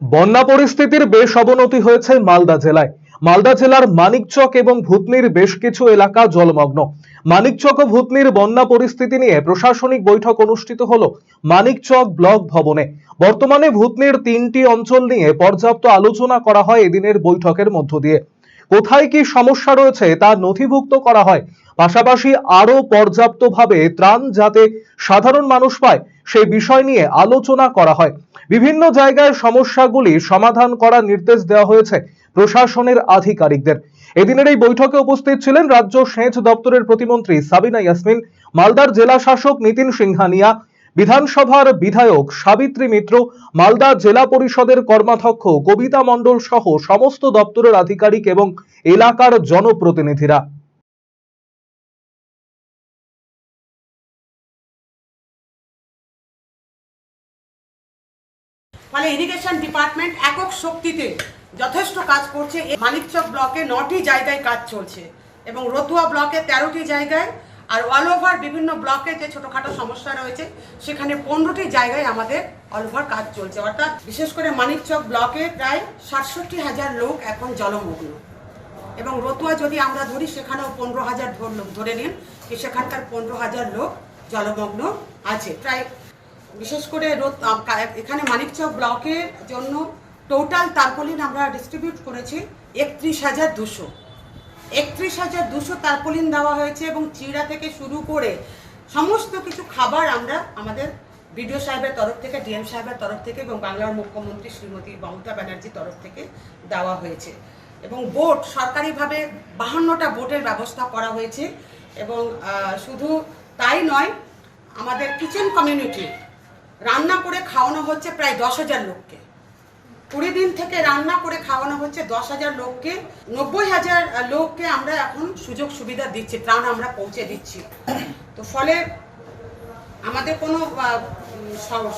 বন্যা পরিস্থিতির বেশ অবনতি হয়েছে মালদা জেলায়। মালদা জেলার মানিকচক এবং ভূতনির বেশ কিছু এলাকা জলমগ্ন। মানিকচক ও ভূতনির বন্যা পরিস্থিতি নিয়ে প্রশাসনিক বৈঠক অনুষ্ঠিত হলো মানিকচক ব্লক ভবনে। বর্তমানে ভূতনির তিনটি অঞ্চল নিয়ে পর্যাপ্ত আলোচনা করা হয় এদিনের বৈঠকের মধ্য দিয়ে। কোথায় কি সমস্যা রয়েছে তা নথিভুক্ত করা হয়। পাশাপাশি আরও পর্যাপ্তভাবে ত্রাণ যাতে সাধারণ মানুষ পায় সেই বিষয় নিয়ে আলোচনা করা হয়। বিভিন্ন জায়গায় সমস্যাগুলি সমাধান করার নির্দেশ দেওয়া হয়েছে প্রশাসনের আধিকারিকদের। এদিনের এই বৈঠকে উপস্থিত ছিলেন রাজ্য সেচ দপ্তরের প্রতিমন্ত্রী সাবিনা ইয়াসমিন, মালদার জেলা শাসক নিতিন সিংহানিয়া, বিধানসভার বিধায়ক সাবিত্রী মিত্র, মালদা জেলা পরিষদের কর্মাধ্যক্ষ কবিতা মণ্ডল সহ সমস্ত দপ্তরের আধিকারিক এবং এলাকার জনপ্রতিনিধিরা। ফলে ইরিগেশন ডিপার্টমেন্ট একক শক্তিতে যথেষ্ট কাজ করছে। মানিকচক ব্লকে নটি জায়গায় কাজ চলছে এবং রতুয়া ব্লকে তেরোটি জায়গায় আর অল ওভার বিভিন্ন ব্লকে যে ছোটোখাটো সমস্যা রয়েছে, সেখানে পনেরোটি জায়গায় আমাদের অল ওভার কাজ চলছে। অর্থাৎ বিশেষ করে মানিকচক ব্লকে প্রায় সাতষট্টি হাজার লোক এখন জলমগ্ন। এবং রতুয়া যদি আমরা ধরি, সেখানেও পনেরো হাজার ধরে নিন সেখানকার পনেরো হাজার লোক জলমগ্ন আছে। প্রায় বিশেষ করে কা- এখানে মানিকচক ব্লকের জন্য টোটাল তারপলিন আমরা ডিস্ট্রিবিউট করেছি একত্রিশ হাজার দুশো। একত্রিশ হাজার দুশো তারপলিন দেওয়া হয়েছে এবং চিড়া থেকে শুরু করে সমস্ত কিছু খাবার আমরা আমাদের বিডিও সাহেবের তরফ থেকে, ডিএম সাহেবের তরফ থেকে এবং বাংলার মুখ্যমন্ত্রী শ্রীমতী মমতা ব্যানার্জির তরফ থেকে দেওয়া হয়েছে। এবং বোট, সরকারিভাবে বাহান্নটা বোটের ব্যবস্থা করা হয়েছে এবং শুধু তাই নয়, আমাদের কিচেন কমিউনিটি রান্না করে খাওয়ানো হচ্ছে প্রায় দশ হাজার লোককে। কুড়ি দিন থেকে রান্না করে খাওয়ানো হচ্ছে দশ হাজার লোককে। নব্বই হাজার লোককে আমরা এখন সুযোগ সুবিধা দিচ্ছি, ত্রাণ আমরা পৌঁছে দিচ্ছি। তো ফলে আমাদের কোনো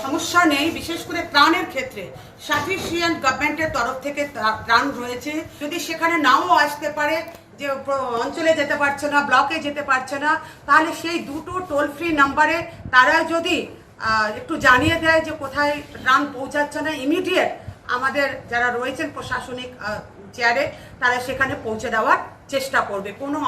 সমস্যা নেই। বিশেষ করে ত্রাণের ক্ষেত্রে সাফিসিয়েন্ট গভর্নমেন্টের তরফ থেকে ত্রা- ত্রাণ রয়েছে। যদি সেখানে নাও আসতে পারে যে অঞ্চলে যেতে পারছে না, ব্লকে যেতে পারছে না, তাহলে সেই দুটো টোল ফ্রি নাম্বারে তারা যদি একটু জানিয়ে দেয় যে কোথায় ত্রাণ পৌঁছাচ্ছে না। ইমিডিয়েট আমাদের যারা রয়েছেন প্রশাসনিক চেয়ারে তারা সেখানে পৌঁছে দেওয়ার চেষ্টা করবে। কোনো